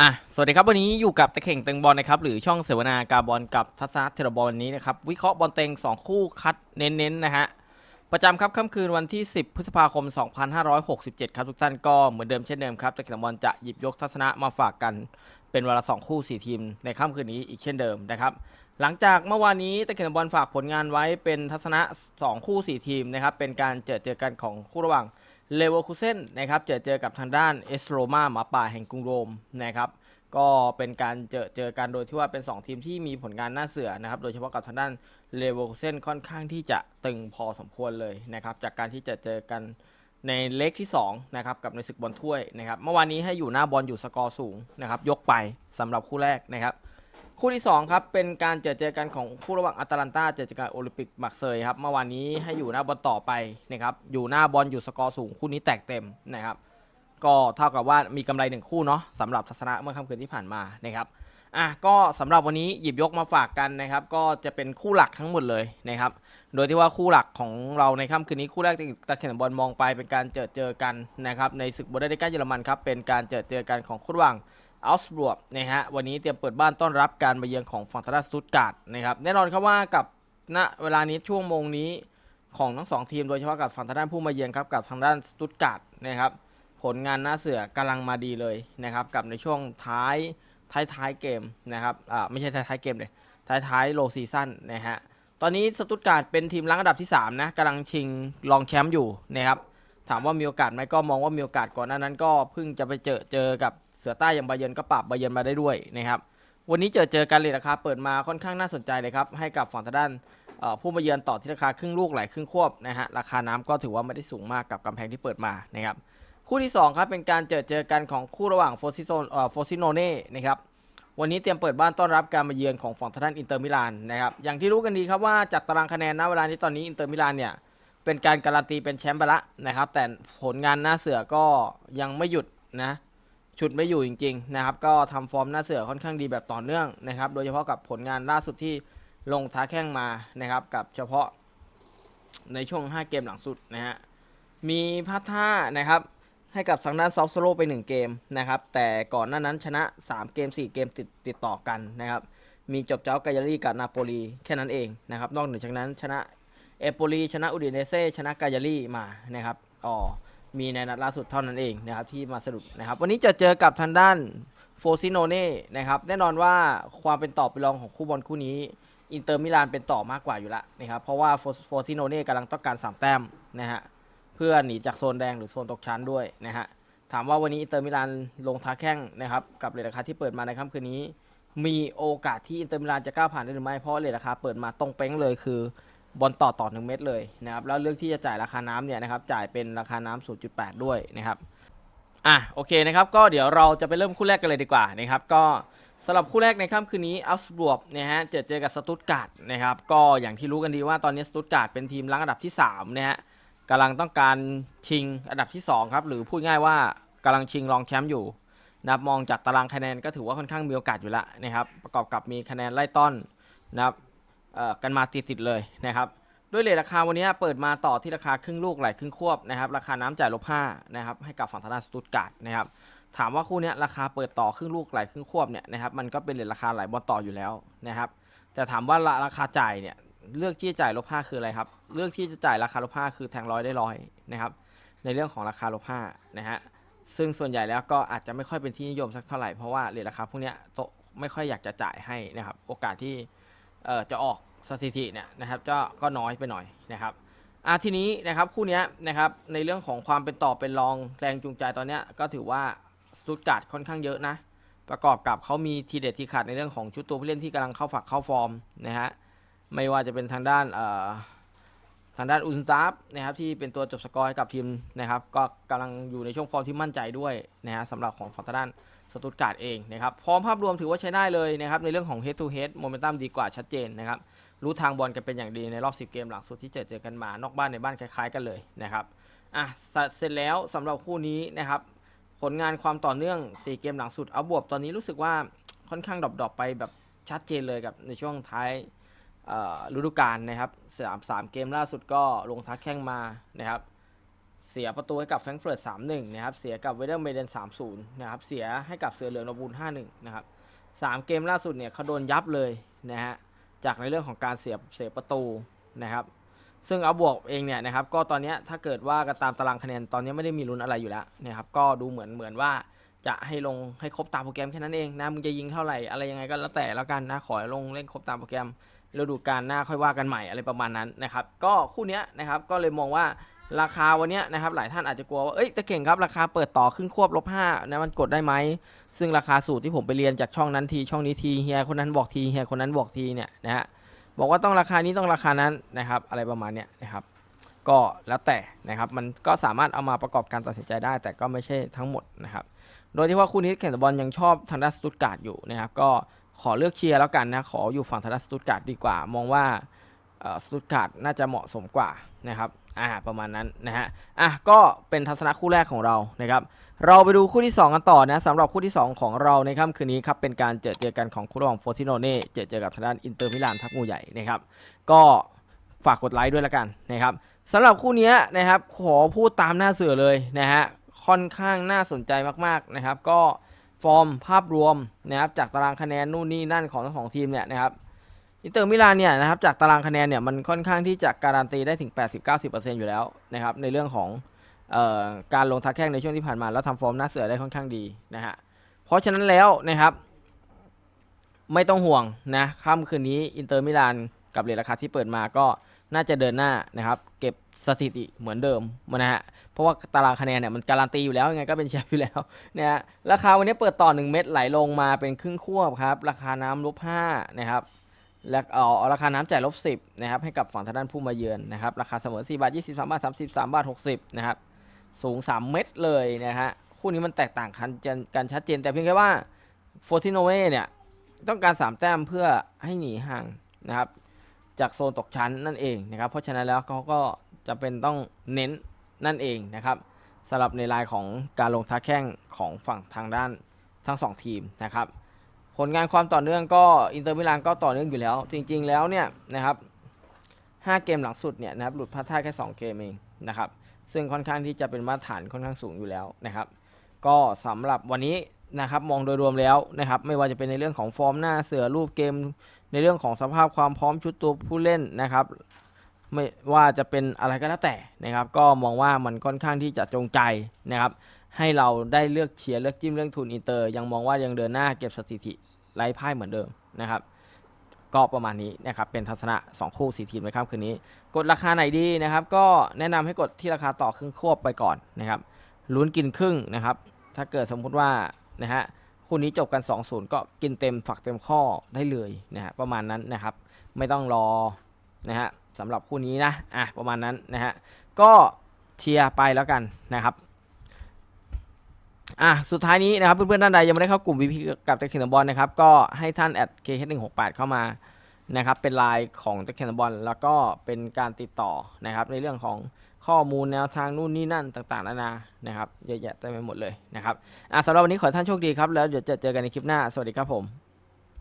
อะ สวัสดีครับ วันนี้อยู่กับตะเข่งเต็งบอลนะครับ หรือช่องเสวนาการบอลกับทัศนะเทระบอลวันนี้นะครับ วิเคราะห์บอลเต็ง 2 คู่คัดเน้นๆนะฮะ ประจำครับค่ำคืนวันที่ 10 พฤษภาคม 2567 ครับทุกท่านก็เหมือนเดิมเช่นเดิมครับตะเข่งบอลจะหยิบยกทัศนะมาฝากกัน เป็นเวลา2คู่ 4 ทีม ในค่ำคืนนี้อีกเช่นเดิมนะครับ หลังจากเมื่อวานนี้ตะเข่งบอลฝากผลงานไว้เป็นทัศนะ 2 คู่ 4 ทีมนะครับเป็นการเจอเจอกันของคู่ระหว่าง เลเวอร์คูเซนนะครับเจอเจอกับทางด้านเอสโรมาหมาป่าแห่งกรุงโรมนะครับก็เป็นการเจอเจอกันโดยที่ว่าเป็น 2 ทีมที่มีผลงานน่าเสือนะครับโดยเฉพาะกับทางด้านเลเวอร์คูเซนค่อนข้างที่จะตึงพอสมควรเลยนะครับจากการที่จะเจอกันในเล็กที่2นะครับกับในศึกบอลถ้วยนะครับเมื่อวานนี้ให้อยู่หน้าบอลอยู่สกอร์สูงนะครับยกไปสำหรับคู่แรกนะครับ คู่ที่ 2 ครับ เป็นการเจอเจอกันของคู่ระหว่างอัตแลนตาเจอเจอกับโอลิมปิกมักเซยครับเมื่อวานนี้ให้อยู่หน้าบอลต่อไปนะครับอยู่หน้าบอลอยู่สกอร์สูงคู่นี้แตกเต็มนะครับก็เท่ากับว่ามีกำไรหนึ่งคู่เนาะสำหรับทัศนะเมื่อค่ำคืนที่ผ่านมานะครับอะก็สำหรับวันนี้หยิบยกมาฝากกันนะครับ ก็จะเป็นคู่หลักทั้งหมดเลยนะครับ โดยที่ว่าคู่หลักของเราในค่ำคืนนี้คู่แรกตะเข็นบอลมองไปเป็นการเจอเจอกันนะครับในศึกบูเดสก้าเยอรมันครับเป็นการเจอเจอกันของคู่ระหว่าง อัลสบวกนะฮะวันนี้เตรียมเปิดบ้านต้อนรับการมาเยือนของฝั่งทางด้านสตุตการ์ดนะครับแน่นอนครับว่ากับณเวลานี้ช่วงโมงนี้ของทั้งสองทีม โดยเฉพาะกับฝั่งทางด้านผู้มาเยือนครับกับทางด้านสตุตการ์ดนะครับผลงานหน้าเสือกำลังมาดีเลยนะครับกับในช่วงท้ายท้ายท้ายเกมนะครับอ่าไม่ใช่ท้ายท้ายเกมเลยท้ายท้ายโลซีซั่นนะฮะตอนนี้สตุตการ์ดเป็นทีมรังอันดับที่สามนะกำลังชิงรองแชมป์อยู่นะครับถามว่ามีโอกาสไหมก็มองว่ามีโอกาสก่อนหน้านั้นก็เพิ่งจะไปเจอเจอกับ เสือใต้อย่างบาเยนก็ปราบบาเยนมาได้ด้วยนะครับวันนี้เจอเจอกันเลยราคาเปิดมาค่อนข้างน่าสนใจเลยครับให้กับฝั่งทางด้านผู้มาเยือนต่อที่ราคาครึ่งลูกไหลครึ่งควบนะฮะราคาน้ำก็ถือว่าไม่ได้สูงมากกับกำแพงที่เปิดมานะครับคู่ที่2ครับเป็นการเจอเจอกันของคู่ระหว่างโฟซิโซเอ่อโฟซิโนเน่นะครับวันนี้เตรียมเปิดบ้านต้อนรับการมาเยือนของฝั่งทางด้านอินเตอร์มิลานนะครับอย่างที่รู้กันดีครับว่าจากตารางคะแนนณเวลานี้ตอนนี้อินเตอร์มิลานเนี่ยเป็นการการันตีเป็นแชมป์ไปละนะครับแต่ผลงานหน้าเสือก็ยังไม่หยุดนะ ชุดไม่อยู่จริงๆนะครับ ก็ทำฟอร์มหน้าเสือค่อนข้างดีแบบต่อเนื่องนะครับ โดยเฉพาะกับผลงานล่าสุดที่ลงท้าแข้งมานะครับ กับเฉพาะในช่วง 5 เกมหลังสุดนะฮะ มีพลาดท่านะครับ ให้กับทางด้านซอฟโซโลไป 1 เกมนะครับ แต่ก่อนหน้านั้นชนะ 3 เกม 4 เกมติดติดต่อกันนะครับ มีจบเจ้ากายาลีกับนาโปลีแค่นั้นเองนะครับ นอกเหนือจากนั้นชนะเอโปลีชนะอุดิเนเซ่ชนะกายาลีมานะครับอ๋อ มีในนัดล่าสุดเท่านั้นเองนะครับที่มาสะดุดนะครับ วันนี้จะเจอกับทางด้านโฟซิโนเน่นะครับแน่นอนว่าความเป็นต่อเป็นรองของคู่บอลคู่นี้อินเตอร์มิลานเป็นต่อมากกว่าอยู่แล้วนะครับเพราะว่าโฟซิโนเน่กำลังต้องการ 3 แต้มนะฮะเพื่อหนีจากโซนแดงหรือโซนตกชั้นด้วยนะฮะถามว่าวันนี้อินเตอร์มิลานลงท้าแข้งนะครับกับเรทราคาที่เปิดมาในค่ำคืนนี้ มีโอกาสที่อินเตอร์มิลานจะก้าวผ่านได้หรือไม่เพราะเรทราคาเปิดมาตรงเป้งเลยคือ บอลต่อต่อหนึ่งเม็ดเลยนะครับแล้วเลือกที่จะจ่ายราคาน้ำเนี่ยนะครับจ่ายเป็นราคาน้ำ0.8 ด้วยนะครับอะโอเคนะครับก็เดี๋ยวเราจะไปเริ่มคู่แรกกันเลยดีกว่านะครับก็สำหรับคู่แรกในค่ำคืนนี้อัลสบวกนะฮะเจอเจอกับสตุตการ์ดนะครับก็อย่างที่รู้กันดีว่าตอนนี้สตุตการ์ดเป็นทีมรังอันดับที่3นะฮะกำลังต้องการชิงอันดับที่2ครับหรือพูดง่ายว่ากำลังชิงรองแชมป์อยู่นะครับมองจากตารางคะแนนก็ถือว่าค่อนข้างมีโอกาสอยู่แล้วนะครับประกอบกับมีคะแนนไล่ต้อนนะครับ กันมาติดๆเลยนะครับด้วยเลทราคาวันนี้เปิดมาต่อที่ราคาครึ่งลูกไหลครึ่งควบนะครับราคาน้ำจ่ายลบห้านะครับให้กับฝั่งธนาสตุตการ์ดนะครับถามว่าคู่นี้ราคาเปิดต่อครึ่งลูกไหลครึ่งควบเนี่ยนะครับมันก็เป็นเลทราคาไหลบอลต่ออยู่แล้วนะครับแต่ถามว่าราคาจ่ายเนี่ยเลือกที่จะจ่ายลบห้าคืออะไรครับเลือกที่จะจ่ายราคาลบห้าคือแทงร้อยได้ร้อยนะครับในเรื่องของราคาลบห้านะฮะซึ่งส่วนใหญ่แล้วก็อาจจะไม่ค่อยเป็นที่นิยมสักเท่าไหร่เพราะว่าเลทราคาพวกนี้โตไม่ค่อยอยากจะจ่ายให้นะครับโอกาสที่ เอ่อจะออกสถิติเนี่ยนะครับก็ก็น้อยไปหน่อยนะครับอะทีนี้นะครับคู่นี้นะครับในเรื่องของความเป็นต่อเป็นรองแรงจูงใจตอนเนี้ยก็ถือว่าสตุตการ์ดค่อนข้างเยอะนะ ประกอบกับเขามีทีเด็ดทีขาดในเรื่องของชุดตัวผู้เล่นที่กำลังเข้าฝักเข้าฟอร์มนะฮะไม่ว่าจะเป็นทางด้านเอ่อทางด้านอุนสตาฟนะครับที่เป็นตัวจบสกอร์ให้กับทีมนะครับก็กำลังอยู่ในช่วงฟอร์มที่มั่นใจด้วยนะฮะสำหรับของฝั่งทางด้าน สตุตการ์ดเองนะครับพร้อมภาพรวมถือว่าใช้ได้เลยนะครับในเรื่องของ head to head โมเมนตัมดีกว่าชัดเจนนะครับรู้ทางบอลกันเป็นอย่างดีในรอบ 10 เกมหลังสุดที่เจอเจอกันมานอกบ้านในบ้านคล้ายๆกันเลยนะครับอะเสร็จแล้วสำหรับคู่นี้นะครับผลงานความต่อเนื่อง 4 เกมหลังสุดเอาบวบตอนนี้รู้สึกว่าค่อนข้างดรอปๆไปแบบชัดเจนเลยกับในช่วงท้ายฤดูกาลนะครับสามสามเกมล่าสุดก็ลงทักแข้งมานะครับ เสียประตูให้กับแฟรงก์เฟิร์ต3-1นะครับ เสียกับเวเดอร์เมเดน3-0นย์นะครับ เสียให้กับเสือเหลืองนบูล5-1นะครับสามเกมล่าสุดเนี่ยเขาโดนยับเลยนะฮะ จากในเรื่องของการเสียเสียประตูนะครับ ซึ่งเอาบวกเองเนี่ยนะครับ ก็ตอนนี้ถ้าเกิดว่ากันตามตารางคะแนนตอนนี้ไม่ได้มีลุ้นอะไรอยู่แล้วนะครับ ก็ดูเหมือนเหมือนว่าจะให้ลงให้ครบตามโปรแกรมแค่นั้นเองนะ มึงจะยิงเท่าไหร่อะไรยังไงก็แล้วแต่แล้วกันนะ ขอให้ลงเล่นครบตามโปรแกรมฤดูกาลหน้าค่อยว่ากันใหม่อะไรประมาณนั้นนะครับ ก็คู่นี้นะครับก็เลยมองว่า ราคาวันนี้นะครับหลายท่านอาจจะกลัวว่าเอ้ยตะเข่งครับราคาเปิดต่อครึ่งควบลบห้านะมันกดได้ไหมซึ่งราคาสูตรที่ผมไปเรียนจากช่องนั้นทีช่องนี้ทีเฮียคนนั้นบอกทีเฮียคนนั้นบอกทีเนี่ยนะฮะบอกว่าต้องราคานี้ต้องราคานั้นนะครับ อะไรประมาณเนี้ยนะครับก็แล้วแต่นะครับมันก็สามารถเอามาประกอบการตัดสินใจได้ แต่ก็ไม่ใช่ทั้งหมดนะครับโดยที่ว่าคู่นี้แข่งบอลยังชอบทางด้านสตุตการ์ดอยู่นะครับก็ขอเลือกเชียร์แล้วกันนะขออยู่ฝั่งทางด้านสตุตการ์ดดีกว่ามองว่า สตุตการ์ดน่าจะเหมาะสมกว่านะครับอ่าประมาณนั้นนะฮะอะก็เป็นทัศนะคู่แรกของเรานะครับเราไปดูคู่ที่ 2 กันต่อนะสำหรับคู่ที่ 2 ของเราในค่ำคืนนี้ครับเป็นการเจอเจอกันของคู่ระหว่างโฟซิโนเน่เจอเจอกับทางด้านอินเตอร์มิลานทัพงูใหญ่นะครับก็ฝากกดไลค์ด้วยละกันนะครับสำหรับคู่นี้นะครับขอพูดตามหน้าเสือเลยนะฮะค่อนข้างน่าสนใจมากๆนะครับ ก็ฟอร์มภาพรวมนะครับจากตารางคะแนนนู่นนี่นั่นของทั้งสองทีมเนี่ยนะครับ อินเตอร์มิลานเนี่ยนะครับจากตารางคะแนนเนี่ยมันค่อนข้างที่จะการันตีได้ถึง 80-90%อยู่แล้วนะครับในเรื่องของออการลงทักแข้งในช่วงที่ผ่านมา แล้วทำฟอร์มหน้าเสือได้ค่อนข้างดีนะฮะเพราะฉะนั้นแล้วนะครับไม่ต้องห่วงนะค่ำคืนนี้อินเตอร์มิลานกับเรทราคาที่เปิดมาก็น่าจะเดินหน้านะครับเก็บสถิติเหมือนเดิมนะฮะเพราะว่าตารางคะแนนเนี่ยมันการันตีอยู่แล้วยังไงก็เป็นแชมป์อยู่แล้วนะฮะราคาวันนี้เปิดต่อ 1 เม็ดไหลลงมาเป็นครึ่งควบครับราคาน้ำลบ5นะครับ และเอาเอราคาน้ำจ่ายลบ10นะครับให้กับฝั่งทางด้านผู้มาเยือนนะครับราคาเสมอ4บาท23 บาท 33 บาท 60นะครับสูง 3 เมตรเลยนะฮะคู่นี้มันแตกต่างกันกันชัดเจนแต่เพียงแค่ว่าโฟติโนเวเนี่ยต้องการ 3 แต้มเพื่อให้หนีห่างนะครับจากโซนตกชั้นนั่นเองนะครับเพราะฉะนั้นแล้วเขาก็จะเป็นต้องเน้นนั่นเองนะครับสำหรับในรายของการลงท้าแข้งของฝั่งทางด้านทั้ง 2 ทีมนะครับ ผลงานความต่อเนื่องก็อินเตอร์มิลานก็ต่อเนื่องอยู่แล้ว จริง ๆ แล้วเนี่ยนะครับ5เกมหลังสุดเนี่ยนะครับหลุดพลาดท่าแค่ 2 เกมเองนะครับซึ่งค่อนข้างที่จะเป็นมาตรฐานค่อนข้างสูงอยู่แล้วนะครับ ก็สำหรับวันนี้นะครับมองโดยรวมแล้วนะครับ ไม่ว่าจะเป็นในเรื่องของฟอร์มหน้าเสือรูปเกม ในเรื่องของสภาพความพร้อมชุดตัวผู้เล่นนะครับ ไม่ว่าจะเป็นอะไรก็แล้วแต่นะครับ ก็มองว่ามันค่อนข้างที่จะจงใจนะครับ ให้เราได้เลือกเชียร์เลือกจิ้มเรื่องทุนอินเตอร์ ยังมองว่ายังเดินหน้าเก็บสถิติไร้พ่ายเหมือนเดิมนะครับ ก็ประมาณนี้นะครับเป็นทัศนะ 2 คู่ 4 ทีมในค่ำคืนนี้ กดราคาไหนดีนะครับ ก็แนะนำให้กดที่ราคาต่อครึ่งควบไปก่อนนะครับลุ้นกินครึ่งนะครับ ถ้าเกิดสมมุติว่านะฮะคู่นี้จบกัน 2-0 ก็กินเต็มฝักเต็มข้อได้เลยนะฮะประมาณนั้นนะครับ ไม่ต้องรอนะฮะสำหรับคู่นี้นะอะประมาณนั้นนะฮะก็เชียร์ไปแล้วกันนะครับ อะสุดท้ายนี้นะครับเพื่อนๆท่านใดยังไม่ได้เข้ากลุ่ม VP กับตะเคียนบอลนะครับก็ให้ท่านแอด KH168 เข้ามานะครับเป็นไลน์ของตะเคียนบอลแล้วก็เป็นการติดต่อนะครับในเรื่องของข้อมูลแนวทางนู่นนี่นั่นต่างๆนานานะครับเยอะแยะเต็มไปหมดเลยนะครับอะสำหรับวันนี้ขอท่านโชคดีครับแล้วเดี๋ยวจะเจอกันในคลิปหน้าสวัสดีครับผม